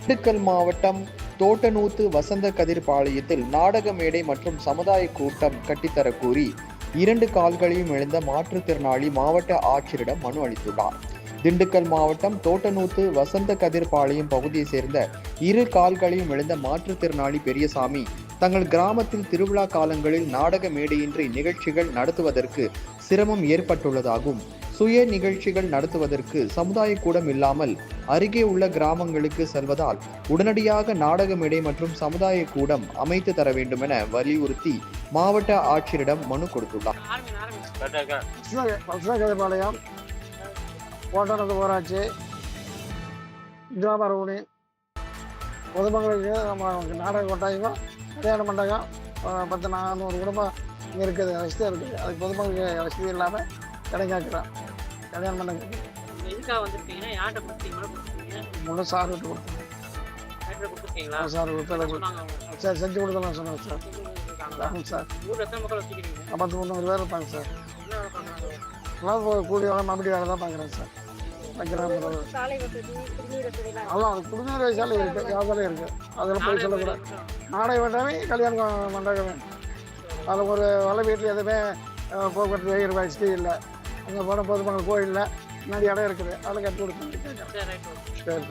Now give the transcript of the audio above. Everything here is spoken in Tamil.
திண்டுக்கல் மாவட்டம் தோட்டநூத்து வசந்த கதிர்பாளையத்தில் நாடக மேடை மற்றும் சமுதாய கூட்டம் கட்டித்தர கூறி இரண்டு கால்களையும் இழந்த மாற்றுத்திறனாளி மாவட்ட ஆட்சியரிடம் மனு அளித்துள்ளார். திண்டுக்கல் மாவட்டம் தோட்டநூத்து வசந்த கதிர்பாளையம் பகுதியைச் சேர்ந்த இரு கால்களையும் இழந்த மாற்றுத்திறனாளி பெரியசாமி தங்கள் கிராமத்தில் திருவிழா காலங்களில் நாடக மேடையின்றி நிகழ்ச்சிகள் நடத்துவதற்கு சிரமம் ஏற்பட்டுள்ளதாகவும் சுய நிகழ்ச்சிகள் நடத்துவதற்கு சமுதாய கூடம் இல்லாமல் அருகே உள்ள கிராமங்களுக்கு செல்வதால் உடனடியாக நாடக மேடை மற்றும் சமுதாய கூடம் அமைத்து தர வேண்டும் என வலியுறுத்தி மாவட்ட ஆட்சியரிடம் மனு கொடுத்துள்ளார். பசுமகதபாளையம் கோட்டனது ஊராட்சி விஜயபரவுனி பொதுமக்களுக்கு நம்ம நாடக கொட்டாயம் கல்யாண மண்டபம் பத்து நானூறு குடும்பம் இங்கே இருக்குது வசதியாக இருக்குது. அதுக்கு பொதுமக்களுக்கு வசதி இல்லாமல் கிடைக்காக்கிறோம் கல்யாண மண்டபம் எதுக்காக வந்திருக்கீங்கன்னா யார்கிட்ட கொடுத்தீங்களோ கொடுத்தீங்க? முழு சார் விட்டு கொடுத்துருக்கீங்களா? சார் சார் செஞ்சு கொடுக்கலாம் சொன்னாங்க சார்? ஆமாம் சார். ஊர்ல எத்தனை மக்கள் வச்சுக்கிறீங்க? பத்து முந்நூறு பேர் இருப்பாங்க சார். எல்லாம் கூலி வேலை மம்படி வேலை தான் பார்க்குறேன் சார். சாலை அதான் அது குடிநீர் வயசால இருக்கு. வியாபாரம் இருக்கு. அதில் போய் சொல்லக்கூடாது. நாடக வேண்டாமே. கல்யாண மண்டபமே அதில் ஒரு வலை வீட்டில் எதுவுமே போக்குவரத்து வசதி இல்லை. அங்கே போன பொதுமக்கள் கோயிலில் முன்னாடி இடம் இருக்குது. அதில் கட்டி ரைட். சரி.